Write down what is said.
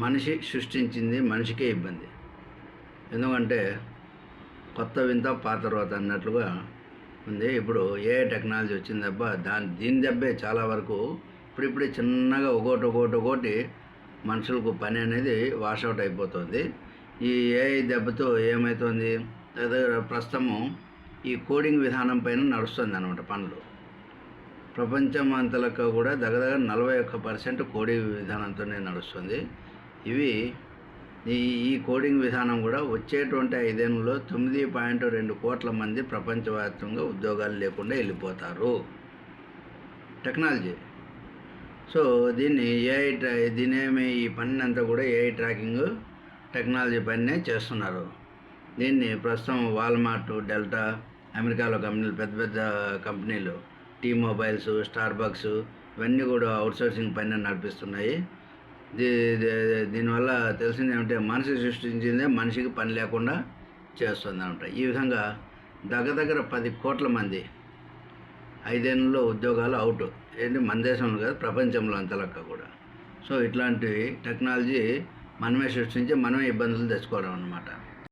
మనిషి సృష్టించింది మనిషికే ఇబ్బంది. ఎందుకంటే కొత్త వింత పాత తర్వాత అన్నట్లుగా ఉంది. ఇప్పుడు ఏ టెక్నాలజీ వచ్చింది దెబ్బ దాని దీని దెబ్బే చాలా వరకు ఇప్పుడిప్పుడే చిన్నగా ఒకటి ఒకటి ఒకటి మనుషులకు పని అనేది వాషౌట్ అయిపోతుంది. ఈ ఏఐ దెబ్బతో ఏమవుతుంది దగ్గర ప్రస్తుతము ఈ కోడింగ్ విధానం పైన నడుస్తుంది అనమాట పనులు. ప్రపంచం అంతలకు కూడా దగ్గర నలభై ఒక్క పర్సెంట్ కోడింగ్ విధానంతోనే నడుస్తుంది. ఇవి ఈ ఈ కోడింగ్ విధానం కూడా వచ్చేటువంటి ఐదేళ్ళలో తొమ్మిది పాయింట్ రెండు కోట్ల మంది ప్రపంచవ్యాప్తంగా ఉద్యోగాలు లేకుండా వెళ్ళిపోతారు. టెక్నాలజీ. సో దీన్ని ఏఐ ట్రా దీనేమి ఈ పని అంతా కూడా ఏఐ ట్రాకింగ్ టెక్నాలజీ పనినే చేస్తున్నారు. దీన్ని ప్రస్తుతం వాల్మార్ట్ డెల్టా అమెరికాలో కంపెనీలు పెద్ద పెద్ద కంపెనీలు టీ మొబైల్స్ స్టార్ బక్స్ ఇవన్నీ కూడా అవుట్సోర్సింగ్ పైన నడిపిస్తున్నాయి. దీనివల్ల తెలిసింది ఏమంటే మనిషి సృష్టించిందే మనిషికి పని లేకుండా చేస్తుంది అనమాట ఈ విధంగా దగ్గర దగ్గర పది కోట్ల మంది ఐదేళ్ళలో ఉద్యోగాలు అవుట్. ఏంటి? మన దేశంలో కాదు ప్రపంచంలో అంత లెక్క కూడా. సో ఇట్లాంటి టెక్నాలజీ మనమే సృష్టించి మనమే ఇబ్బందులు తెచ్చుకోవడం అనమాట